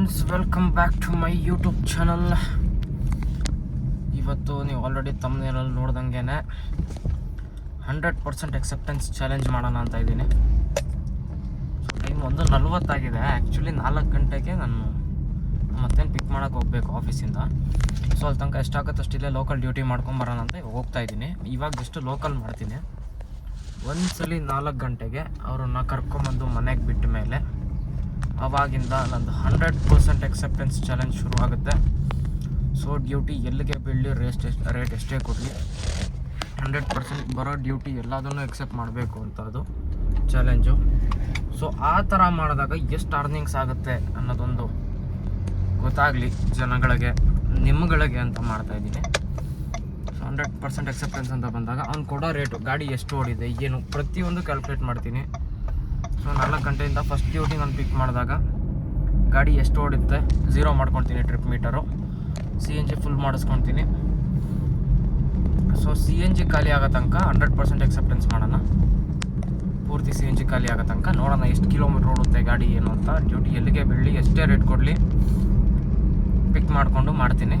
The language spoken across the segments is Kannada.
Friends welcome back to my YouTube channel ಇವತ್ತು ನೀವು ಆಲ್ರೆಡಿ ತಮ್ಮನೇರಲ್ಲಿ ನೋಡ್ದಂಗೆ ಹಂಡ್ರೆಡ್ ಪರ್ಸೆಂಟ್ ಎಕ್ಸೆಪ್ಟೆನ್ಸ್ ಚಾಲೆಂಜ್ ಮಾಡೋಣ ಅಂತ ಇದ್ದೀನಿ. ಟೈಮ್ ಒಂದು ನಲ್ವತ್ತಾಗಿದೆ. ಆ್ಯಕ್ಚುಲಿ ನಾಲ್ಕು ಗಂಟೆಗೆ ನಾನು ಮತ್ತೇನು ಪಿಕ್ ಮಾಡೋಕೆ ಹೋಗಬೇಕು ಆಫೀಸಿಂದ ಸೊ ಅಲ್ಲಿ ತನಕ ಎಷ್ಟಾಗುತ್ತೆ ಅಷ್ಟಿಲ್ಲೇ ಲೋಕಲ್ ಡ್ಯೂಟಿ ಮಾಡ್ಕೊಂಬರೋಣ ಅಂತ ಹೋಗ್ತಾ ಇದ್ದೀನಿ. ಇವಾಗ ಜಸ್ಟ್ ಲೋಕಲ್ ಮಾಡ್ತೀನಿ. ಒಂದ್ಸಲಿ ನಾಲ್ಕು ಗಂಟೆಗೆ ಅವ್ರನ್ನ ಕರ್ಕೊಂಬಂದು ಮನೆಗೆ ಬಿಟ್ಟ ಮೇಲೆ ಅವಾಗಿಂದ ನಂದು ಹಂಡ್ರೆಡ್ ಪರ್ಸೆಂಟ್ ಎಕ್ಸೆಪ್ಟೆನ್ಸ್ ಚಾಲೆಂಜ್ ಶುರು ಆಗುತ್ತೆ ಸೊ ಡ್ಯೂಟಿ ಎಲ್ಲಿಗೆ ಬೀಳಲಿ ರೇಸ್ಟ್ ಎಷ್ಟು ರೇಟ್ ಎಷ್ಟೇ ಕೊಡಲಿ ಹಂಡ್ರೆಡ್ ಪರ್ಸೆಂಟ್ ಬರೋ ಡ್ಯೂಟಿ ಎಲ್ಲದನ್ನು ಎಕ್ಸೆಪ್ಟ್ ಮಾಡಬೇಕು ಅಂತ ಅದು ಚಾಲೆಂಜು ಸೊ ಆ ಥರ ಮಾಡಿದಾಗ ಎಷ್ಟು ಅರ್ನಿಂಗ್ಸ್ ಆಗುತ್ತೆ ಅನ್ನೋದೊಂದು ಗೊತ್ತಾಗಲಿ ಜನಗಳಿಗೆ, ನಿಮ್ಗಳಿಗೆ ಅಂತ ಮಾಡ್ತಾ ಇದ್ದೀನಿ. ಸೊ ಹಂಡ್ರೆಡ್ ಪರ್ಸೆಂಟ್ ಎಕ್ಸೆಪ್ಟೆನ್ಸ್ ಅಂತ ಬಂದಾಗ ಅವ್ನು ಕೊಡೋ ರೇಟು ಗಾಡಿ ಎಷ್ಟು ಓಡಿದೆ, ಏನು, ಪ್ರತಿಯೊಂದು ಕ್ಯಾಲ್ಕುಲೇಟ್ ಮಾಡ್ತೀನಿ. ಸೊ ನಾಲ್ಕು ಗಂಟೆಯಿಂದ ಫಸ್ಟ್ ಡ್ಯೂಟಿ ನಾನು ಪಿಕ್ ಮಾಡಿದಾಗ ಗಾಡಿ ಎಷ್ಟು ಓಡುತ್ತೆ? ಝೀರೋ ಮಾಡ್ಕೊತೀನಿ trip meter C N G full ಮಾಡಿಸ್ಕೊತೀನಿ. So C N G ಖಾಲಿ ಆಗೋ ತನಕ ಹಂಡ್ರೆಡ್ ಪರ್ಸೆಂಟ್ ಎಕ್ಸೆಪ್ಟೆನ್ಸ್ ಮಾಡೋಣ. ಪೂರ್ತಿ ಸಿ ಎನ್ ಜಿ ಖಾಲಿ ಆಗೋ ತನಕ ನೋಡೋಣ ಎಷ್ಟು ಕಿಲೋಮೀಟ್ರ್ ಓಡುತ್ತೆ ಗಾಡಿ ಏನು ಅಂತ. ಡ್ಯೂಟಿ ಎಲ್ಲಿಗೆ ಬೀಳಲಿ ಎಷ್ಟೇ ರೇಟ್ ಕೊಡಲಿ ಪಿಕ್ ಮಾಡಿಕೊಂಡು ಮಾಡ್ತೀನಿ.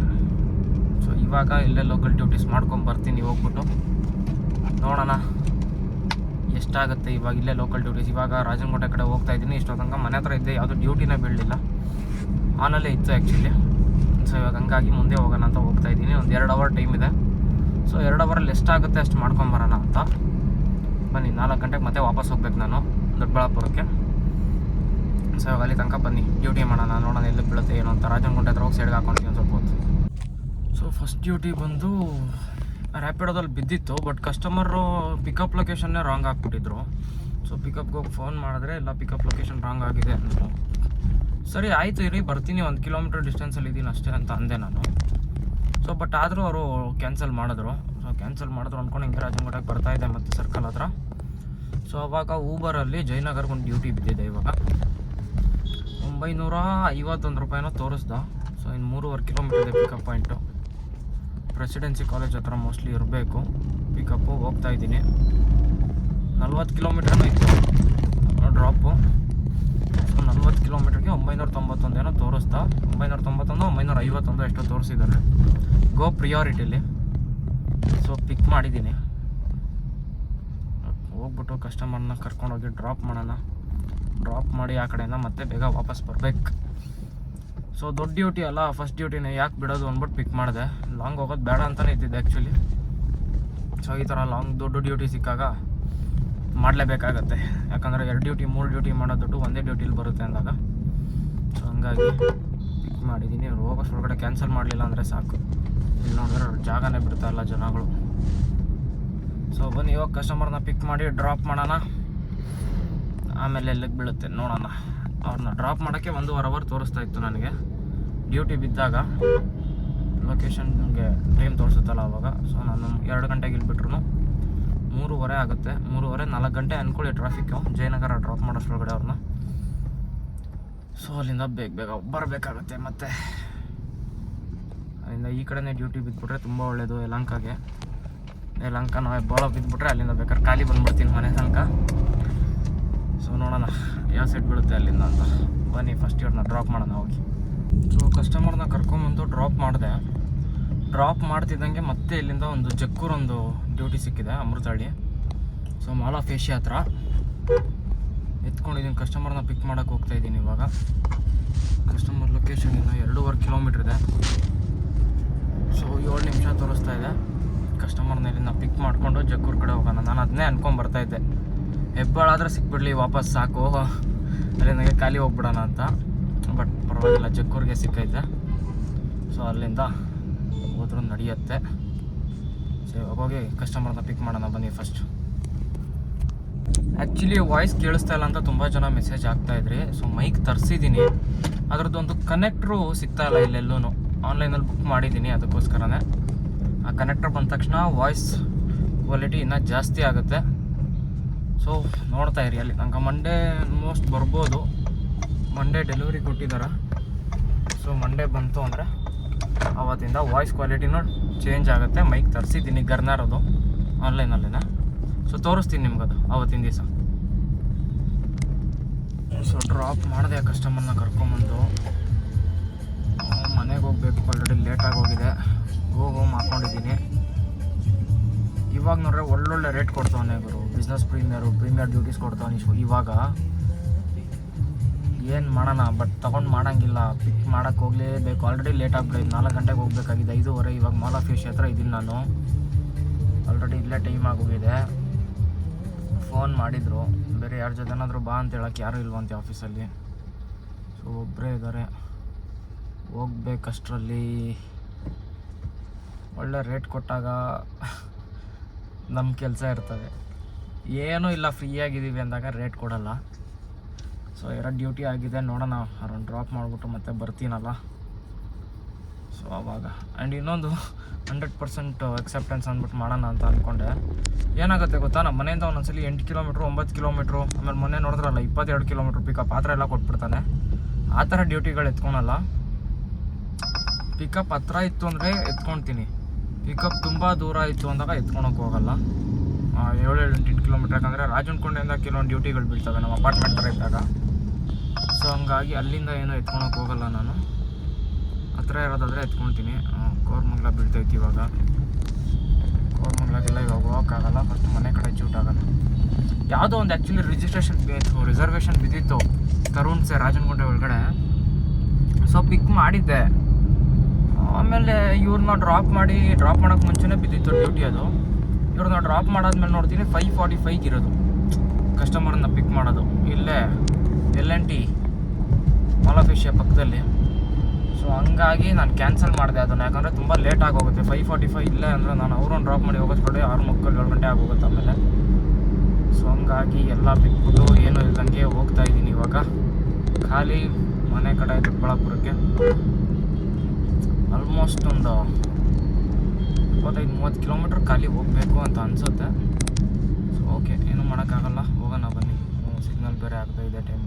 ಸೊ ಇವಾಗ ಇಲ್ಲೇ ಲೋಕಲ್ ಡ್ಯೂಟೀಸ್ ಮಾಡ್ಕೊಂಡು ಬರ್ತೀನಿ ಹೋಗ್ಬಿಟ್ಟು. ನೋಡೋಣ. ಎಷ್ಟಾಗುತ್ತೆ ಇವಾಗ ಇಲ್ಲೇ ಲೋಕಲ್ ಡ್ಯೂಟೀಸ್ ಇವಾಗ ರಾಜನಕೋಟೆ ಕಡೆ ಹೋಗ್ತಾ ಇದ್ದೀನಿ. ಇಷ್ಟೋ ತನಕ ಮನೆ ಹತ್ರ ಇದ್ದೆ. ಯಾವುದೂ ಡ್ಯೂಟಿನೇ ಬೀಳಲಿಲ್ಲ. ಆನಲ್ಲೇ ಇತ್ತು ಆ್ಯಕ್ಚುಲಿ ಸೊ ಇವಾಗ ಹಂಗಾಗಿ ಮುಂದೆ ಹೋಗೋಣ ಅಂತ ಹೋಗ್ತಾ ಇದ್ದೀನಿ. ಒಂದು ಎರಡು ಅವರ್ ಟೈಮ್ ಇದೆ. ಸೊ ಎರಡು ಅವರಲ್ಲಿ ಎಷ್ಟಾಗುತ್ತೆ ಅಷ್ಟು ಮಾಡ್ಕೊಂಬರೋಣ ಅಂತ. ಬನ್ನಿ, ನಾಲ್ಕು ಗಂಟೆಗೆ ಮತ್ತೆ ವಾಪಸ್ ಹೋಗ್ಬೇಕು ನಾನು ದೊಡ್ಡಬಳ್ಳಾಪುರಕ್ಕೆ. ಸೊ ಇವಾಗ ಅಲ್ಲಿ ತನಕ ಬನ್ನಿ. ಡ್ಯೂಟಿ ಮಾಡೋಣ, ನೋಡೋಣ ಎಲ್ಲಿ ಬೀಳುತ್ತೆ, ಏನು ಅಂತ. ರಾಜನಕೋಟೆ ಹತ್ರ ಹೋಗಿ ಸೈಡ್ಗೆ ಹಾಕೊಂಡು ಒಂದು ಸ್ವಲ್ಪ ಸೊ ಫಸ್ಟ್ ಡ್ಯೂಟಿ ಬಂದು ರ್ಯಾಪಿಡೋದಲ್ಲಿ ಬಿದ್ದಿತ್ತು ಬಟ್ ಕಸ್ಟಮರು ಪಿಕಪ್ ಲೊಕೇಶನ್ನೇ ರಾಂಗ್ ಹಾಕ್ಬಿಟ್ಟಿದ್ರು ಸೊ ಪಿಕಪ್ಗೆ ಹೋಗಿ ಫೋನ್ ಮಾಡಿದ್ರೆ, ಇಲ್ಲ ಪಿಕಪ್ ಲೊಕೇಶನ್ ರಾಂಗ್ ಆಗಿದೆ ಅಂದರು. ಸರಿ, ಆಯಿತು, ಇರಿ, ಬರ್ತೀನಿ, ಒಂದು ಕಿಲೋಮೀಟರ್ ಡಿಸ್ಟೆನ್ಸಲ್ಲಿ ಇದ್ದೀನಿ ಅಷ್ಟೇ ಅಂತ ಅಂದೆ ನಾನು. ಸೊ ಬಟ್ ಆದರೂ ಅವರು ಕ್ಯಾನ್ಸಲ್ ಮಾಡಿದ್ರು. ಸೊ ಕ್ಯಾನ್ಸಲ್ ಮಾಡಿದ್ರು ಅಂದ್ಕೊಂಡು ಹಿಂಗೆ ರಾಜನಗುಂಟೆಗೆ ಬರ್ತಾ ಇದೆ ಮತ್ತೆ ಸರ್ಕಲ್ ಹತ್ರ. ಸೊ ಅವಾಗ ಊಬರಲ್ಲಿ ಜಯನಗರ್ಗೆ ಒಂದು ಡ್ಯೂಟಿ ಬಿದ್ದಿದೆ ಇವಾಗ. ಒಂಬೈನೂರ ಐವತ್ತೊಂದು ರೂಪಾಯಿನೋ ತೋರಿಸ್ದ. ಸೊ ಇನ್ನು ಮೂರುವರೆ ಕಿಲೋಮೀಟರ್ ಇದೆ ಪಿಕಪ್ ಪಾಯಿಂಟು ಪ್ರೆಸಿಡೆನ್ಸಿ ಕಾಲೇಜ್ ಹತ್ರ ಮೋಸ್ಟ್ಲಿ ಇರಬೇಕು. ಪಿಕಪ್ಪು ಹೋಗ್ತಾ ಇದ್ದೀನಿ. ನಲ್ವತ್ತು ಕಿಲೋಮೀಟರ್ ಇತ್ತು ಡ್ರಾಪು ಸೊ ನಲ್ವತ್ತು ಕಿಲೋಮೀಟ್ರಿಗೆ ಒಂಬೈನೂರ ತೊಂಬತ್ತೊಂದು ಏನೋ ತೋರಿಸ್ತಾ ಒಂಬೈನೂರ ತೊಂಬತ್ತೊಂದು ಒಂಬೈನೂರ ಐವತ್ತೊಂದು ಎಷ್ಟೋ ತೋರಿಸಿದ್ದಾರೆ. ಗೋ ಪ್ರಿಯಾರಿಟಿಲಿ ಸೊ ಪಿಕ್ ಮಾಡಿದ್ದೀನಿ. ಹೋಗ್ಬಿಟ್ಟು ಕಸ್ಟಮರ್ನ ಕರ್ಕೊಂಡೋಗಿ ಡ್ರಾಪ್ ಮಾಡೋಣ. ಡ್ರಾಪ್ ಮಾಡಿ ಆ ಕಡೆಯಿಂದ ಮತ್ತೆ ಬೇಗ ವಾಪಸ್ ಬರ್ಬೇಕು. ಸೊ ದೊಡ್ಡ ಡ್ಯೂಟಿ ಅಲ್ಲ ಫಸ್ಟ್ ಡ್ಯೂಟಿನೇ ಯಾಕೆ ಬಿಡೋದು ಅಂದ್ಬಿಟ್ಟು ಪಿಕ್ ಮಾಡಿದೆ. ಲಾಂಗ್ ಹೋಗೋದು ಬೇಡ ಅಂತಲೇ ಇದ್ದಿದ್ದೆ ಆ್ಯಕ್ಚುಲಿ ಸೊ ಈ ಥರ ಲಾಂಗ್ ದೊಡ್ಡ ಡ್ಯೂಟಿ ಸಿಕ್ಕಾಗ ಮಾಡಲೇಬೇಕಾಗತ್ತೆ. ಯಾಕಂದರೆ ಎರಡು ಡ್ಯೂಟಿ ಮೂರು ಡ್ಯೂಟಿ ಮಾಡೋದು ಒಂದೇ ಡ್ಯೂಟಿಲಿ ಬರುತ್ತೆ ಅಂದಾಗ. ಸೊ ಹಂಗಾಗಿ ಪಿಕ್ ಮಾಡಿದ್ದೀನಿ ಹೋಗೋಷ್ಟು ಒಳಗಡೆ ಕ್ಯಾನ್ಸಲ್ ಮಾಡಲಿಲ್ಲ ಅಂದರೆ ಸಾಕು. ಇಲ್ಲಿ ನೋಡಿದ್ರೆ ಜಾಗನೇ ಬಿಡ್ತಾ ಇಲ್ಲ ಜನಗಳು. ಸೊ ಬನ್ನಿ, ಇವಾಗ ಕಸ್ಟಮರ್ನ ಪಿಕ್ ಮಾಡಿ ಡ್ರಾಪ್ ಮಾಡೋಣ. ಆಮೇಲೆ ಎಲ್ಲಿಗೆ ಬೀಳುತ್ತೆ ನೋಡೋಣ. ಅವ್ರನ್ನ ಡ್ರಾಪ್ ಮಾಡೋಕ್ಕೆ ಒಂದೂವರೆ ಅವರ್ ತೋರಿಸ್ತಾ ಇತ್ತು ನನಗೆ. ಡ್ಯೂಟಿ ಬಿದ್ದಾಗ ಲೊಕೇಶನ್ಗೆ ಟೈಮ್ ತೋರಿಸುತ್ತಲ್ಲ ಅವಾಗ. ಸೊ ನಾನು ಎರಡು ಗಂಟೆಗೆ ಇಲ್ಲಿ ಬಿಟ್ರು ಮೂರುವರೆ ಆಗುತ್ತೆ. ಮೂರುವರೆ, ನಾಲ್ಕು ಗಂಟೆ ಅಂದ್ಕೊಳ್ಳಿ ಟ್ರಾಫಿಕ್ಕು ಜಯನಗರ ಡ್ರಾಪ್ ಮಾಡೋಷ್ಟ್ರೊಳಗಡೆ ಅವ್ರನ್ನ. ಸೊ ಅಲ್ಲಿಂದ ಬೇಗ ಬೇಗ ಬರಬೇಕಾಗತ್ತೆ ಮತ್ತೆ. ಅಲ್ಲಿಂದ ಈ ಕಡೆನೇ ಡ್ಯೂಟಿ ಬಿದ್ದುಬಿಟ್ರೆ ತುಂಬ ಒಳ್ಳೆಯದು ಯಲಂಕಾಗೆ. ಯಲಂಕ ನಾವು ಬಾಳ ಬಿದ್ದುಬಿಟ್ರೆ ಅಲ್ಲಿಂದ ಬೇಕಾದ್ರೆ ಖಾಲಿ ಬಂದ್ಬಿಡ್ತೀನಿ ಮನೆ ತನಕ. ಸೊ ನೋಡೋಣ. ಯಾವ ಸೆಟ್ ಬೀಳುತ್ತೆ ಅಲ್ಲಿಂದ ಅಂತ. ಬನ್ನಿ ಫಸ್ಟ್ ಇವ್ರನ್ನ ಡ್ರಾಪ್ ಮಾಡೋಣ, ಹೋಗಿ. ಸೊ ಕಸ್ಟಮರ್ನ ಕರ್ಕೊಂಬಂದು ಡ್ರಾಪ್ ಮಾಡಿದೆ. ಡ್ರಾಪ್ ಮಾಡ್ತಿದ್ದಂಗೆ ಮತ್ತೆ ಇಲ್ಲಿಂದ ಒಂದು ಜಕ್ಕೂರ್ ಒಂದು ಡ್ಯೂಟಿ ಸಿಕ್ಕಿದೆ, Amruthahalli. So Mall of Asia ಹತ್ರ. ಎತ್ಕೊಂಡಿದ್ದೀನಿ ಕಸ್ಟಮರ್ನ ಪಿಕ್ ಮಾಡೋಕೆ ಹೋಗ್ತಾ ಇದ್ದೀನಿ ಇವಾಗ. ಕಸ್ಟಮರ್ ಲೊಕೇಶನ್ ಇನ್ನು ಎರಡೂವರೆ ಕಿಲೋಮೀಟ್ರ್ ಇದೆ. ಸೊ ಏಳು ನಿಮಿಷ ತೋರಿಸ್ತಾ ಇದೆ. ಕಸ್ಟಮರ್ನ ಇಲ್ಲಿಂದ ಪಿಕ್ ಮಾಡಿಕೊಂಡು ಜಕ್ಕೂರ್ ಕಡೆ ಹೋಗೋಣ. ನಾನು ಅದನ್ನೇ ಅನ್ಕೊಂಡು ಬರ್ತಾ ಇದ್ದೆ. ಹೆಬ್ಬಾಳಾದ್ರೆ ಸಿಕ್ಬಿಡ್ಲಿ, ವಾಪಸ್ ಸಾಕು ಅಲ್ಲಿಂದ ಖಾಲಿ ಹೋಗ್ಬಿಡೋಣ ಅಂತ. ಬಟ್ ಪರವಾಗಿಲ್ಲ ಚಿಕ್ಕೂರಿಗೆ ಸಿಕ್ಕೈತೆ. ಸೊ ಅಲ್ಲಿಂದ ಹೋದ್ರೂ ನಡೆಯುತ್ತೆ. ಸೊ ಇವಾಗ ಹೋಗಿ ಕಸ್ಟಮರ್ನ ಪಿಕ್ ಮಾಡೋಣ, ಬನ್ನಿ ಫಸ್ಟ್ ಆ್ಯಕ್ಚುಲಿ ವಾಯ್ಸ್ ಕೇಳಿಸ್ತಾ ಇಲ್ಲ ಅಂತ ತುಂಬ ಜನ ಮೆಸೇಜ್ ಆಗ್ತಾ ಇದ್ರಿ. So mic ತರಿಸಿದ್ದೀನಿ. ಅದರದ್ದೊಂದು ಕನೆಕ್ಟ್ರು ಸಿಗ್ತಾ ಇಲ್ಲ ಇಲ್ಲೆಲ್ಲೂ ಆನ್ಲೈನಲ್ಲಿ ಬುಕ್ ಮಾಡಿದ್ದೀನಿ ಅದಕ್ಕೋಸ್ಕರನೇ. ಆ ಕನೆಕ್ಟರ್ ಬಂದ ತಕ್ಷಣ ವಾಯ್ಸ್ ಕ್ವಾಲಿಟಿ ಇನ್ನೂ ಜಾಸ್ತಿ ಆಗುತ್ತೆ. ಸೊ ನೋಡ್ತಾ ಇರಿ ಅಲ್ಲಿ. ನಂಗೆ ಮಂಡೇ ಆಲ್ಮೋಸ್ಟ್ ಬರ್ಬೋದು. ಮಂಡೇ ಡೆಲಿವರಿ ಕೊಟ್ಟಿದ್ದಾರೆ ಸೊ ಮಂಡೇ ಬಂತು ಅಂದರೆ ಆವತ್ತಿಂದ ವಾಯ್ಸ್ ಕ್ವಾಲಿಟಿನೂ ಚೇಂಜ್ ಆಗುತ್ತೆ. ಮೈಕ್ ತರಿಸಿದ್ದೀನಿ ಗರ್ನಾರದು. ಆನ್ಲೈನಲ್ಲಿನ ಸೊ ತೋರಿಸ್ತೀನಿ ನಿಮ್ಗದು ಆವತ್ತಿನ ದಿವಸ. ಸೊ ಡ್ರಾಪ್ ಮಾಡಿದೆ ಕಸ್ಟಮರ್ನ ಕರ್ಕೊಂಬಂದು. ಮನೆಗೆ ಹೋಗ್ಬೇಕು ಆಲ್ರೆಡಿ ಲೇಟಾಗಿ ಹೋಗಿದೆ. ಹೋಗಿ ಹೋಗಿ ಇವಾಗ ನೋಡ್ರೆ ಒಳ್ಳೊಳ್ಳೆ ರೇಟ್ ಕೊಡ್ತಾವನೆ ಗುರು. ಬಿಸ್ನೆಸ್ ಪ್ರೀಮಿಯರು ಪ್ರೀಮಿಯರ್ ಡ್ಯೂಟೀಸ್ ಕೊಡ್ತಾವನೆ ಇವಾಗ ಏನು ಮಾಡೋಣ? ಬಟ್ ತೊಗೊಂಡು ಮಾಡೋಂಗಿಲ್ಲ. ಪಿಕ್ ಮಾಡೋಕ್ಕೆ ಹೋಗಲೇಬೇಕು ಆಲ್ರೆಡಿ ಲೇಟ್ ಆಗ್ಬಿಡೈತೆ. ನಾಲ್ಕು ಗಂಟೆಗೆ ಹೋಗ್ಬೇಕಾಗಿದೆ. ಐದೂವರೆ ಇವಾಗ ಮಾಲ್ ಆಫೀಸ್ ಹತ್ರ ಇದ್ದೀನಿ ನಾನು. ಆಲ್ರೆಡಿ ಇಲ್ಲೇ ಟೈಮ್ ಆಗೋಗಿದೆ. ಫೋನ್ ಮಾಡಿದರು. ಬೇರೆ ಯಾರ ಜೊತೆನಾದರೂ ಬಾ ಅಂತ ಹೇಳೋಕ್ಕೆ ಯಾರೂ ಇಲ್ವಂತೆ ಆಫೀಸಲ್ಲಿ ಸೊ ಒಬ್ಬರೇ ಇದ್ದಾರೆ ಹೋಗ್ಬೇಕಷ್ಟರಲ್ಲಿ ಒಳ್ಳೆ ರೇಟ್ ಕೊಟ್ಟಾಗ ನಮ್ಮ ಕೆಲಸ ಇರ್ತದೆ. ಏನೂ ಇಲ್ಲ ಫ್ರೀಯಾಗಿದ್ದೀವಿ ಅಂದಾಗ ರೇಟ್ ಕೊಡಲ್ಲ. ಸೊ ಎರಡು ಡ್ಯೂಟಿ ಆಗಿದೆ, ನೋಡೋಣ. ಅವ್ರನ್ನ ಡ್ರಾಪ್ ಮಾಡಿಬಿಟ್ಟು ಮತ್ತೆ ಬರ್ತೀನಲ್ಲ. ಸೊ ಅವಾಗ. ಆ್ಯಂಡ್ ಇನ್ನೊಂದು ಹಂಡ್ರೆಡ್ ಪರ್ಸೆಂಟ್ ಎಕ್ಸೆಪ್ಟೆನ್ಸ್ ಅಂದ್ಬಿಟ್ಟು ಮಾಡೋಣ ಅಂತ ಅಂದ್ಕೊಂಡೆ ಏನಾಗುತ್ತೆ ಗೊತ್ತಾ? ನಮ್ಮ ಮನೆಯಿಂದ ಒಂದೊಂದ್ಸಲಿ ಎಂಟು ಕಿಲೋಮೀಟ್ರು ಒಂಬತ್ತು ಕಿಲೋಮೀಟ್ರು ಆಮೇಲೆ ಮೊನ್ನೆ ನೋಡಿದ್ರಲ್ಲ, ಇಪ್ಪತ್ತೆರಡು ಕಿಲೋಮೀಟ್ರ್ ಪಿಕಪ್ ಆ ಥರ ಎಲ್ಲ ಕೊಟ್ಬಿಡ್ತಾನೆ. ಆ ಥರ ಡ್ಯೂಟಿಗಳು ಎತ್ಕೊಳಲ್ಲ. ಪಿಕಪ್ ಹತ್ರ ಇತ್ತು ಅಂದರೆ ಎತ್ಕೊಳ್ತೀನಿ. ಪಿಕಪ್ ತುಂಬ ದೂರ ಇತ್ತು ಅಂದಾಗ ಎತ್ಕೊಳಕ್ಕೆ ಹೋಗಲ್ಲ. ಏಳು ಏಳು ಎಂಟು ಕಿಲೋಮೀಟರ್ ಯಾಕಂದರೆ ರಾಜನಕೊಂಡೆಯಿಂದ ಕೆಲವೊಂದು ಡ್ಯೂಟಿಗಳು ಬೀಳ್ತವೆ ನಮ್ಮ ಅಪಾರ್ಟ್ಮೆಂಟ್ ಥರ ಇದ್ದಾಗ. ಸೊ ಹಂಗಾಗಿ ಅಲ್ಲಿಂದ ಏನೂ ಎತ್ಕೊಳಕ್ಕೆ ಹೋಗಲ್ಲ ನಾನು. ಹತ್ರ ಇರೋದಾದರೆ ಎತ್ಕೊಳ್ತೀನಿ ಕೋರ್ಮಂಗ್ಲ ಬೀಳ್ತೈತಿ ಇವಾಗ. ಕೋರ್ಮಂಗ್ಲಾಗೆಲ್ಲ ಇವಾಗ ಹೋಗೋಕ್ಕಾಗಲ್ಲ. ಫಸ್ಟ್ ಮನೆ ಕಡೆ ಚೂಟ್ ಆಗೋಣ ಯಾವುದೋ ಒಂದು ಆ್ಯಕ್ಚುಲಿ ರಿಜಿಸ್ಟ್ರೇಷನ್ ರಿಸರ್ವೇಷನ್ ಬಿದ್ದಿತ್ತು. ತರುಣ್ ಸೆ ರಾಜನ್ಕೊಂಡೆ ಒಳಗಡೆ. ಸೊ ಪಿಕ್ ಮಾಡಿದ್ದೆ. ಆಮೇಲೆ ಇವ್ರನ್ನ ಡ್ರಾಪ್ ಮಾಡಿ ಡ್ರಾಪ್ ಮಾಡೋಕ್ಕೆ ಮುಂಚೆನೇ ಬಿದ್ದಿತ್ತು ಡ್ಯೂಟಿ ಅದು. ಇವ್ರನ್ನ ಡ್ರಾಪ್ ಮಾಡಾದ್ಮೇಲೆ ನೋಡ್ತೀನಿ ಫೈವ್ ಫಾರ್ಟಿ ಫೈವ್ಗೆ ಇರೋದು. ಕಸ್ಟಮರನ್ನ ಪಿಕ್ ಮಾಡೋದು. ಇಲ್ಲೇ ಎಲ್ ಎನ್ ಟಿ ಮಾಲಫಿಷಿಯ ಪಕ್ಕದಲ್ಲಿ. ಸೊ ಹಂಗಾಗಿ ನಾನು ಕ್ಯಾನ್ಸಲ್ ಮಾಡಿದೆ ಅದನ್ನು. ಯಾಕಂದರೆ ತುಂಬ ಲೇಟ್ ಆಗೋಗುತ್ತೆ. ಫೈವ್ ಫಾರ್ಟಿ ಫೈವ್ ಇಲ್ಲ ಅಂದರೆ ನಾನು ಅವ್ರನ್ನ ಡ್ರಾಪ್ ಮಾಡಿ ಹೋಗೋದ್ಕಡೆ ಆರು ಮಕ್ಕಳು ಏಳು ಗಂಟೆ ಆಗೋಗುತ್ತೆ ಆಮೇಲೆ. ಸೊ ಹಂಗಾಗಿ ಎಲ್ಲ ಬಿಟ್ಬಿಟ್ಟು ಏನು ಇಲ್ದಂಗೆ ಹೋಗ್ತಾ ಇದ್ದೀನಿ ಇವಾಗ. ಖಾಲಿ ಮನೆ ಕಡೆ ದೊಡ್ಡಬಳ್ಳಾಪುರಕ್ಕೆ ಆಲ್ಮೋಸ್ಟ್ ಒಂದು ಇಪ್ಪತ್ತೈದು, ಮೂವತ್ತು ಕಿಲೋಮೀಟ್ರ್ ಖಾಲಿ ಹೋಗಬೇಕು ಅಂತ ಅನಿಸುತ್ತೆ. ಸೊ ಓಕೆ ಏನೂ ಮಾಡೋಕ್ಕಾಗಲ್ಲ. ಹೋಗೋಣ ಬನ್ನಿ. ಸಿಗ್ನಲ್ ಬೇರೆ ಆಗ್ತಾ ಇದೆ ಟೈಮ್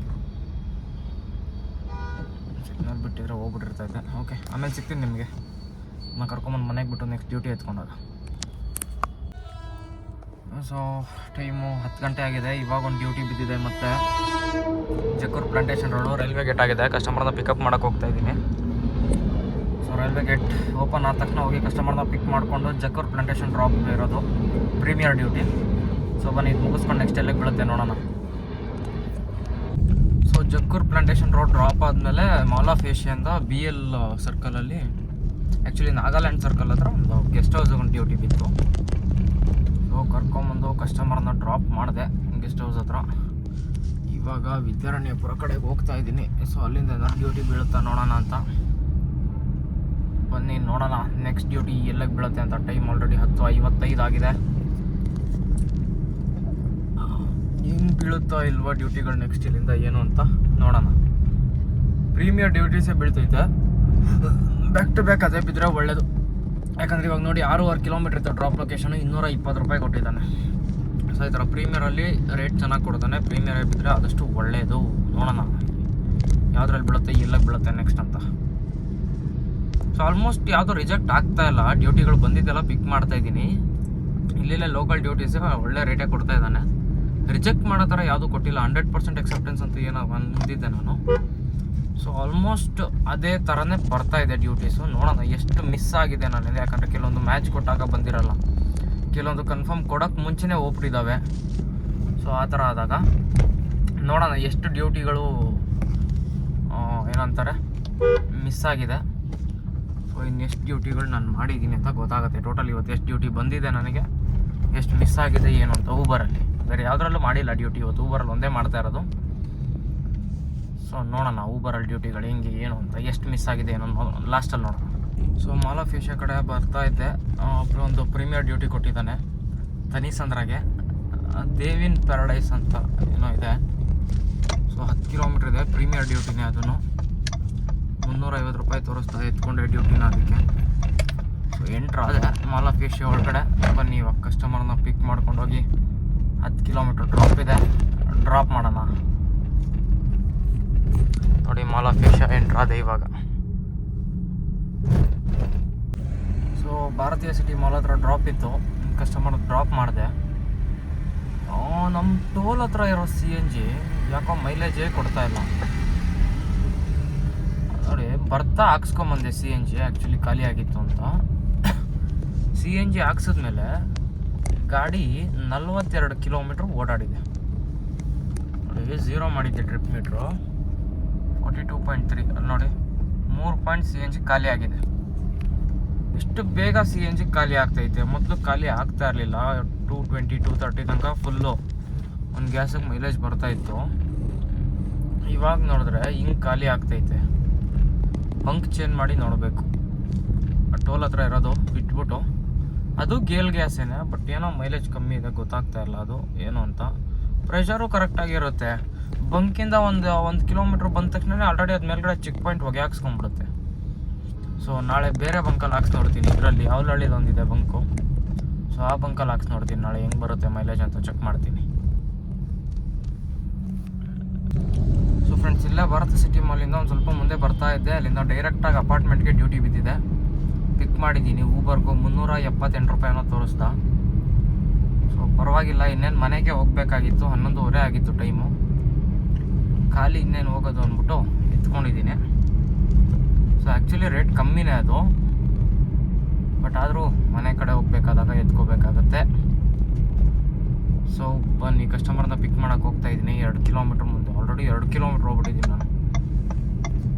ಸಿಗ್ನಲ್ ಬಿಟ್ಟಿದ್ರೆ ಹೋಗ್ಬಿಟ್ಟಿರ್ತೈತೆ ಓಕೆ ಆಮೇಲೆ ಸಿಗ್ತೀನಿ ನಿಮಗೆ. ನಾನು ಕರ್ಕೊಂಬಂದು ಮನೆಗೆ ಬಿಟ್ಟು ನೆಕ್ಸ್ಟ್ ಡ್ಯೂಟಿ ಎತ್ಕೊಂಡಾಗ. ಸೊ ಟೈಮು ಹತ್ತು ಗಂಟೆ ಆಗಿದೆ. ಇವಾಗ ಒಂದು ಡ್ಯೂಟಿ ಬಿದ್ದಿದೆ ಮತ್ತು. Jakkur plantation road railway gate ಆಗಿದೆ. ಕಸ್ಟಮರ್ನ ಪಿಕಪ್ ಮಾಡೋಕ್ಕೆ ಹೋಗ್ತಾ ಇದ್ದೀನಿ. ಸೊ ರೈಲ್ವೆ ಗೇಟ್ ಓಪನ್ ಆದ ತಕ್ಷಣ ಹೋಗಿ ಕಸ್ಟಮರ್ನ ಪಿಕ್ ಮಾಡಿಕೊಂಡು ಜಕ್ಕೂರ್ ಪ್ಲಾಂಟೇಶನ್ ಡ್ರಾಪ್ ಇರೋದು ಪ್ರೀಮಿಯರ್ ಡ್ಯೂಟಿ ಸೊ ಬನ್ನಿ, ಇದು ಮುಗಿಸ್ಕೊಂಡು ನೆಕ್ಸ್ಟ್ ಎಲ್ಲಿಗೆ ಬೀಳುತ್ತೆ ನೋಡೋಣ. So Jakkur plantation road drop ಆದಮೇಲೆ ಮಾಲ್ ಆಫ್ ಏಷ್ಯಾಯಿಂದ ಬಿ ಎಲ್ ಸರ್ಕಲಲ್ಲಿ ಆ್ಯಕ್ಚುಲಿ ನಾಗಾಲ್ಯಾಂಡ್ ಸರ್ಕಲ್ ಹತ್ರ ಒಂದು ಗೆಸ್ಟ್ ಹೌಸ್ ಒಂದು ಡ್ಯೂಟಿ ಬಿತ್ತು. ಸೊ ಕರ್ಕೊಂಬಂದು ಕಸ್ಟಮರ್ನ ಡ್ರಾಪ್ ಮಾಡಿದೆ ಗೆಸ್ಟ್ ಹೌಸ್ ಹತ್ರ. ಇವಾಗ ವಿದ್ಯಾರಣ್ಯಪುರ ಕಡೆಗೆ ಹೋಗ್ತಾ ಇದ್ದೀನಿ. ಸೊ ಅಲ್ಲಿಂದ ಡ್ಯೂಟಿ ಬೀಳುತ್ತಾ ನೋಡೋಣ ಅಂತ. ಬನ್ನಿ, ನೋಡೋಣ. ನೆಕ್ಸ್ಟ್ ಡ್ಯೂಟಿ ಎಲ್ಲಿಗೆ ಬೀಳುತ್ತೆ ಅಂತ ಟೈಮ್ ಆಲ್ರೆಡಿ ಹತ್ತು ಐವತ್ತೈದು ಆಗಿದೆ. ಹೆಂಗೆ ಬೀಳುತ್ತೋ ಇಲ್ವಾ ಡ್ಯೂಟಿಗಳು ನೆಕ್ಸ್ಟ್ ಇಲ್ಲಿಂದ ಏನು ಅಂತ ನೋಡೋಣ. ಪ್ರೀಮಿಯರ್ ಡ್ಯೂಟೀಸೇ ಬೀಳ್ತೈತೆ. ಬ್ಯಾಕ್ ಟು ಬ್ಯಾಕ್ ಅದೇ ಬಿದ್ದರೆ ಒಳ್ಳೇದು. ಯಾಕಂದರೆ ಇವಾಗ ನೋಡಿ ಆರೂವರೆ ಕಿಲೋಮೀಟರ್ ಇತ್ತು ಡ್ರಾಪ್ ಲೊಕೇಶನ್ ಇನ್ನೂರ ಇಪ್ಪತ್ತು ರೂಪಾಯಿ ಕೊಟ್ಟಿದ್ದಾನೆ. ಸೊ ಈ ಥರ ಪ್ರೀಮಿಯರಲ್ಲಿ ರೇಟ್ ಚೆನ್ನಾಗಿ ಕೊಡ್ತಾನೆ. ಪ್ರೀಮಿಯರ್ ಬಿದ್ದರೆ ಆದಷ್ಟು ಒಳ್ಳೆಯದು ನೋಡೋಣ. ಯಾವುದ್ರಲ್ಲಿ ಬೀಳುತ್ತೆ ಎಲ್ಲಕ್ಕೆ ಬೀಳುತ್ತೆ ನೆಕ್ಸ್ಟ್ ಅಂತ. ಸೊ ಆಲ್ಮೋಸ್ಟ್ ಯಾವುದೋ ರಿಜೆಕ್ಟ್ ಆಗ್ತಾ ಇಲ್ಲ. ಡ್ಯೂಟಿಗಳು ಬಂದಿದ್ದೆಲ್ಲ ಪಿಕ್ ಮಾಡ್ತಾ ಇದ್ದೀನಿ. ಇಲ್ಲಿಲ್ಲೇ ಲೋಕಲ್ ಡ್ಯೂಟೀಸ್ ಒಳ್ಳೆ ರೇಟೇ ಕೊಡ್ತಾ ಇದ್ದಾನೆ. ರಿಜೆಕ್ಟ್ ಮಾಡೋ ಥರ ಯಾವುದೂ ಕೊಟ್ಟಿಲ್ಲ. ಹಂಡ್ರೆಡ್ ಪರ್ಸೆಂಟ್ ಎಕ್ಸೆಪ್ಟೆನ್ಸ್ ಅಂತ ಏನೋ ಬಂದಿದ್ದೆ ನಾನು. ಸೊ ಆಲ್ಮೋಸ್ಟ್ ಅದೇ ಥರನೇ ಬರ್ತಾ ಇದೆ ಡ್ಯೂಟೀಸು ನೋಡೋಣ, ಎಷ್ಟು ಮಿಸ್ ಆಗಿದೆ ನನಗೆ ಯಾಕಂದರೆ ಕೆಲವೊಂದು ಮ್ಯಾಚ್ ಕೊಟ್ಟಾಗ ಬಂದಿರಲ್ಲ. ಕೆಲವೊಂದು ಕನ್ಫರ್ಮ್ ಕೊಡೋಕ್ಕೆ ಮುಂಚೆನೇ ಹೋಗ್ಬಿಟ್ಟಿದ್ದಾವೆ ಸೊ ಆ ಥರ ಆದಾಗ ನೋಡೋಣ, ಎಷ್ಟು ಡ್ಯೂಟಿಗಳು ಏನಂತಾರೆ ಮಿಸ್ ಆಗಿದೆ. ಇನ್ನೆಷ್ಟು ಡ್ಯೂಟಿಗಳು ನಾನು ಮಾಡಿದ್ದೀನಿ ಅಂತ ಗೊತ್ತಾಗುತ್ತೆ. ಟೋಟಲ್ ಇವತ್ತು ಎಷ್ಟು ಡ್ಯೂಟಿ ಬಂದಿದೆ ನನಗೆ? ಎಷ್ಟು ಮಿಸ್ ಆಗಿದೆ, ಏನು ಅಂತ ಊಬರಲ್ಲಿ ಬೇರೆ ಯಾವುದ್ರಲ್ಲೂ ಮಾಡಿಲ್ಲ ಡ್ಯೂಟಿ ಇವತ್ತು. ಊಬರಲ್ಲಿ ಒಂದೇ ಮಾಡ್ತಾ ಇರೋದು. ಸೊ ನೋಡೋಣ ಊಬರಲ್ಲಿ ಡ್ಯೂಟಿಗಳು ಹೆಂಗೆ, ಏನು ಅಂತ. ಎಷ್ಟು ಮಿಸ್ ಆಗಿದೆ ಏನೋ ಲಾಸ್ಟಲ್ಲಿ ನೋಡೋಣ. ಸೊ ಮಾಲ್ ಆಫ್ ಏಷ್ಯಾ ಕಡೆ ಬರ್ತಾ ಇದ್ದೆ. ಒಬ್ಬರು ಒಂದು ಪ್ರೀಮಿಯರ್ ಡ್ಯೂಟಿ ಕೊಟ್ಟಿದ್ದಾನೆ. ತನೀಸ್ ಅಂದ್ರಾಗೆ. ದೇವಿನ್ ಪ್ಯಾರಡೈಸ್ ಅಂತ ಏನೋ ಇದೆ. ಸೊ ಹತ್ತು ಕಿಲೋಮೀಟ್ರ್ ಇದೆ ಪ್ರೀಮಿಯರ್ ಡ್ಯೂಟಿನೇ ಅದನ್ನು ಮುನ್ನೂರೈವತ್ತು ರೂಪಾಯಿ ತೋರಿಸ್ತಾ ಎತ್ಕೊಂಡೆ ಡ್ಯೂಟಿನ ಅದಕ್ಕೆ. So entry Mall of Asia ಒಳಗಡೆ. ಬನ್ನಿ, ಇವಾಗ ಕಸ್ಟಮರ್ನ ಪಿಕ್ ಮಾಡ್ಕೊಂಡೋಗಿ ಹತ್ತು ಕಿಲೋಮೀಟ್ರ್ ಡ್ರಾಪ್ ಇದೆ. ಡ್ರಾಪ್ ಮಾಡೋಣ. ನೋಡಿ, ಮಾಲ್ ಆಫ್ ಎಂಟ್ರ್ ಎಂಟ್ರಾದೆ ಇವಾಗ. ಸೊ ಭಾರತೀಯ ಸಿಟಿ ಮಾಲ್ ಹತ್ರ ಡ್ರಾಪ್ ಇತ್ತು. ಕಸ್ಟಮರ್ ಡ್ರಾಪ್ ಮಾಡಿದೆ. ನಮ್ಮ ಟೋಲ್ ಹತ್ರ ಇರೋ ಸಿ ಎನ್ ಜಿ ಯಾಕೋ ಮೈಲೇಜೇ ಕೊಡ್ತಾ ಇಲ್ಲ. ನೋಡಿ ಬರ್ತಾ ಹಾಕ್ಸ್ಕೊಂಬಂದೆ ಸಿ ಎನ್ ಜಿ ಆ್ಯಕ್ಚುಲಿ ಖಾಲಿ ಆಗಿತ್ತು ಅಂತ. ಸಿ ಎನ್ ಜಿ ಹಾಕ್ಸಿದ್ಮೇಲೆ ಗಾಡಿ ನಲ್ವತ್ತೆರಡು ಕಿಲೋಮೀಟ್ರ್ ಓಡಾಡಿದೆ. ನೋಡಿ ಝೀರೋ ಮಾಡಿದ್ದೆ trip meter forty two point three ನೋಡಿ, ಮೂರು ಪಾಯಿಂಟ್ ಸಿ ಎನ್ ಜಿ ಖಾಲಿ ಆಗಿದೆ. ಎಷ್ಟು ಬೇಗ ಸಿ ಎನ್ ಜಿ ಖಾಲಿ ಆಗ್ತೈತೆ? ಮೊದಲು ಖಾಲಿ ಆಗ್ತಾ ಇರಲಿಲ್ಲ. ಟೂ ಟ್ವೆಂಟಿ ಟೂ ತರ್ಟಿ ತನಕ ಫುಲ್ಲು ಒಂದು ಗ್ಯಾಸಿಗೆ ಮೈಲೇಜ್ ಬರ್ತಾ ಇತ್ತು. ಇವಾಗ ನೋಡಿದ್ರೆ ಹಿಂಗೆ ಖಾಲಿ ಆಗ್ತೈತೆ. ಬಂಕ್ ಚೇಂಜ್ ಮಾಡಿ ನೋಡಬೇಕು. ಆ ಟೋಲ್ ಹತ್ರ ಇರೋದು ಬಿಟ್ಬಿಟ್ಟು. ಅದು ಗೇಲ್ ಗ್ಯಾಸೇನೆ ಬಟ್ ಏನೋ ಮೈಲೇಜ್ ಕಮ್ಮಿ ಇದೆ, ಗೊತ್ತಾಗ್ತಾ ಇಲ್ಲ ಅದು ಏನು ಅಂತ. ಪ್ರೆಷರು ಕರೆಕ್ಟಾಗಿರುತ್ತೆ ಬಂಕಿಂದ ಒಂದು ಒಂದು ಕಿಲೋಮೀಟ್ರ್ ಬಂದ ತಕ್ಷಣ ಆಲ್ರೆಡಿ ಅದ ಮೇಲ್ಗಡೆ ಚೆಕ್ ಪಾಯಿಂಟ್ ಹೊಗೆ ಹಾಕ್ಸ್ಕೊಂಡ್ಬಿಡುತ್ತೆ. ಸೊ ನಾಳೆ ಬೇರೆ ಬಂಕಲ್ಲಿ ಹಾಕ್ಸಿ ನೋಡ್ತೀನಿ. ಇದರಲ್ಲಿ ಯಾವ್ಲಹಳ್ಳಿದು ಒಂದಿದೆ ಬಂಕು. ಸೊ ಆ ಬಂಕಲ್ಲಿ ಹಾಕ್ಸಿ ನೋಡ್ತೀನಿ. ನಾಳೆ ಹೆಂಗೆ ಬರುತ್ತೆ ಮೈಲೇಜ್ ಅಂತ ಚೆಕ್ ಮಾಡ್ತೀನಿ. ಸೊ ಫ್ರೆಂಡ್ಸ್ ಇಲ್ಲೇ ಭಾರತ ಸಿಟಿ ಮಾಲಿಂದ ಒಂದು ಸ್ವಲ್ಪ ಮುಂದೆ ಬರ್ತಾ ಇದ್ದೆ. ಅಲ್ಲಿಂದ ಡೈರೆಕ್ಟಾಗಿ ಅಪಾರ್ಟ್ಮೆಂಟ್ಗೆ ಡ್ಯೂಟಿ ಬಿದ್ದಿದೆ. ಪಿಕ್ ಮಾಡಿದ್ದೀನಿ. ಊಬರ್ಗೂ ಮುನ್ನೂರ ಎಪ್ಪತ್ತೆಂಟು ರೂಪಾಯಿನೋ ತೋರಿಸ್ತಾ ಸೊ ಪರವಾಗಿಲ್ಲ, ಇನ್ನೇನು ಮನೆಗೆ ಹೋಗಬೇಕಾಗಿತ್ತು. ಹನ್ನೊಂದುವರೆ ಆಗಿತ್ತು ಟೈಮು ಖಾಲಿ ಇನ್ನೇನು ಹೋಗೋದು ಅಂದ್ಬಿಟ್ಟು ಎತ್ಕೊಂಡಿದ್ದೀನಿ. ಸೊ ಆ್ಯಕ್ಚುಲಿ ರೇಟ್ ಕಮ್ಮಿನೇ ಅದು. ಬಟ್ ಆದರೂ ಮನೆ ಕಡೆ ಹೋಗ್ಬೇಕಾದಾಗ ಎತ್ಕೋಬೇಕಾಗತ್ತೆ. ಸೊ ಬನ್ನಿ ಕಸ್ಟಮರ್ನ ಪಿಕ್ ಮಾಡೋಕ್ಕೆ ಹೋಗ್ತಾ ಇದ್ದೀನಿ. ಎರಡು ಕಿಲೋಮೀಟ್ರ್ ಮುಂದೆ. ಆಲ್ರೆಡಿ ಎರಡು ಕಿಲೋಮೀಟ್ರ್ ಹೋಗ್ಬಿಟ್ಟಿದ್ದೀನಿ ನಾನು.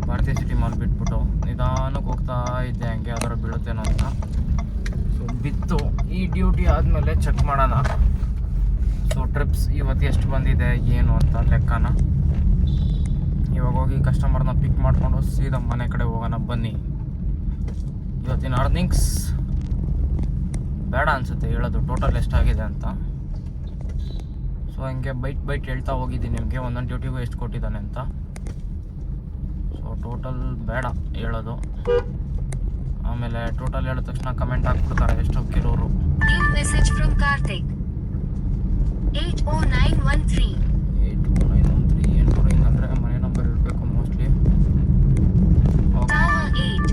ಭಾರತೀಯ ಸಿಟಿ ಮಾಲ್ ಬಿಟ್ಬಿಟ್ಟು ನಿಧಾನಕ್ಕೆ ಹೋಗ್ತಾ ಇದ್ದೆ, ಹಂಗೆ ಅದರ ಬೀಳುತ್ತೇನೋ ಅಂತ. ಸೊ ಬಿತ್ತು. ಈ ಡ್ಯೂಟಿ ಆದಮೇಲೆ ಚೆಕ್ ಮಾಡೋಣ. ಸೊ ಟ್ರಿಪ್ಸ್ ಇವತ್ತು ಎಷ್ಟು ಬಂದಿದೆ, ಏನು ಅಂತ ಲೆಕ್ಕನ. ಇವಾಗ ಹೋಗಿ ಕಸ್ಟಮರ್ನ ಪಿಕ್ ಮಾಡಿಕೊಂಡು ಸೀದಾ ಮನೆ ಕಡೆ ಹೋಗೋಣ, ಬನ್ನಿ. ಇವತ್ತಿನ ಅರ್ನಿಂಗ್ಸ್ ಬೇಡ ಅನಿಸುತ್ತೆ, ಹೇಳೋದು. ಟೋಟಲ್ ಎಷ್ಟಾಗಿದೆ ಅಂತ. ಸೊ ಹಂಗೆ ಬೈಟ್ ಬೈಟ್ ಹೇಳ್ತಾ ಹೋಗಿದ್ದೀನಿ ನಿಮಗೆ. ಒಂದೊಂದು ಡ್ಯೂಟಿಗೂ ಎಷ್ಟು ಕೊಟ್ಟಿದ್ದಾನೆ ಅಂತ. ಸೊ ಟೋಟಲ್ ಬೇಡ ಹೇಳೋದು. ಆಮೇಲೆ ಟೋಟಲ್ ಹೇಳಿದ ತಕ್ಷಣ ಕಮೆಂಟ್ ಹಾಕ್ಬಿಡ್ತಾರೆ ಎಷ್ಟು ಕೆಲವರು eight O nine one 80913. Eight nine one three ಹಿಂಗೆ ಅಂದರೆ ಮನೆ ನಂಬರ್ ಇರಬೇಕು mostly okay Tower 8.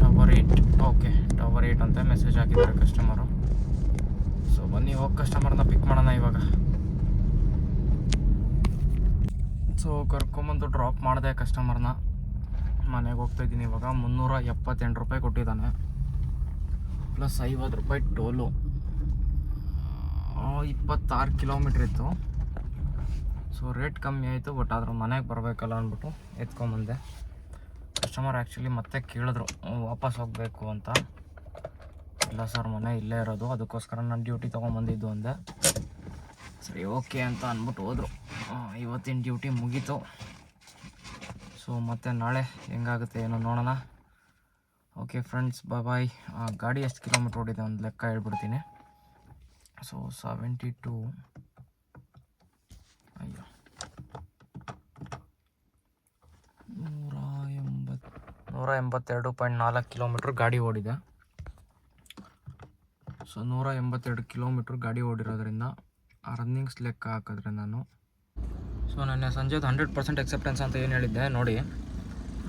Tower eight okay tower eight ಅಂತ ಮೆಸೇಜ್ ಹಾಕಿದ್ದಾರೆ ಕಸ್ಟಮರು ಸೊ ಬನ್ನಿ ಹೋಗಿ ಕಸ್ಟಮರ್ನ ಪಿಕ್ ಮಾಡೋಣ ಇವಾಗ. ಸೊ ಕರ್ಕೊಂಬಂದು ಡ್ರಾಪ್ ಮಾಡಿದೆ ಕಸ್ಟಮರ್ನ ಮನೆಗೆ ಹೋಗ್ತಾ ಇದ್ದೀನಿ ಇವಾಗ. ಮುನ್ನೂರ ಎಪ್ಪತ್ತೆಂಟು ರೂಪಾಯಿ ಕೊಟ್ಟಿದ್ದಾನೆ. ಪ್ಲಸ್ ಐವತ್ತು ರೂಪಾಯಿ ಟೋಲು ಇಪ್ಪತ್ತಾರು ಕಿಲೋಮೀಟ್ರ್ ಇತ್ತು. ಸೊ ರೇಟ್ ಕಮ್ಮಿ ಆಯಿತು ಬಟ್ ಆದ್ರೆ ಮನೆಗೆ ಬರಬೇಕಲ್ಲ ಅಂದ್ಬಿಟ್ಟು ಎತ್ಕೊಂಬಂದೆ. ಕಸ್ಟಮರ್ ಆ್ಯಕ್ಚುಲಿ ಮತ್ತೆ ಕೇಳಿದ್ರು "ಹ್ಮ್, ವಾಪಸ್ ಹೋಗಬೇಕು ಅಂತ. ಇಲ್ಲ ಸರ್ ಮನೆ ಇಲ್ಲೇ ಇರೋದು. ಅದಕ್ಕೋಸ್ಕರ ನಾನು ಡ್ಯೂಟಿ ತೊಗೊಂಬಂದಿದ್ದು ಅಂದೆ. ಸರಿ, ಓಕೆ ಅಂತ ಅಂದ್ಬಿಟ್ಟು ಹೋದರು. ಇವತ್ತಿನ ಡ್ಯೂಟಿ ಮುಗೀತು. ಸೊ ಮತ್ತೆ ನಾಳೆ ಹೆಂಗಾಗುತ್ತೆ ಏನೋ ನೋಡೋಣ. ಓಕೆ ಫ್ರೆಂಡ್ಸ್ ಬಾಯ್ ಗಾಡಿ ಎಷ್ಟು ಕಿಲೋಮೀಟ್ರ್ ಓಡಿದೆ ಒಂದು ಲೆಕ್ಕ ಹೇಳ್ಬಿಡ್ತೀನಿ. ಸೊ ಸೆವೆಂಟಿ ಟು ಅಯ್ಯೋ. ನೂರ ಎಂಬತ್ತು ನೂರ ಎಂಬತ್ತೆರಡು ಪಾಯಿಂಟ್ ನಾಲ್ಕು ಕಿಲೋಮೀಟ್ರ್ ಗಾಡಿ ಓಡಿದೆ. ಸೊ ನೂರ ಎಂಬತ್ತೆರಡು ಕಿಲೋಮೀಟ್ರ್ ಗಾಡಿ ಓಡಿರೋದ್ರಿಂದ ರನ್ನಿಂಗ್ಸ್ ಲೆಕ್ಕ ಹಾಕಿದ್ರೆ ನಾನು. ಸೊ ನನ್ನ ಸಂಜೆದು ಹಂಡ್ರೆಡ್ ಪರ್ಸೆಂಟ್ ಎಕ್ಸೆಪ್ಟೆನ್ಸ್ ಅಂತ ಏನು ಹೇಳಿದ್ದೆ, ನೋಡಿ.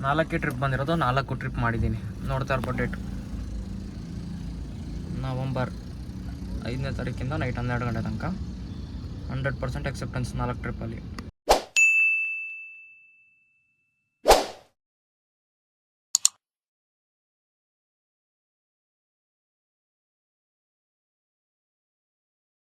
ನಾಲ್ಕೇ ಟ್ರಿಪ್ ಬಂದಿರೋದು, ನಾಲ್ಕು ಟ್ರಿಪ್ ಮಾಡಿದ್ದೀನಿ. ನೋಡ್ತಾ ಇರ್ಬೋದು ಡೇಟ್ ನವಂಬರ್ ಐದನೇ ತಾರೀಕಿಂದ ನೈಟ್ ಹನ್ನೆರಡು ಗಂಟೆ ತನಕ. ಹಂಡ್ರೆಡ್ ಪರ್ಸೆಂಟ್ ಎಕ್ಸೆಪ್ಟೆನ್ಸ್ ನಾಲ್ಕು ಟ್ರಿಪ್ಪಲ್ಲಿ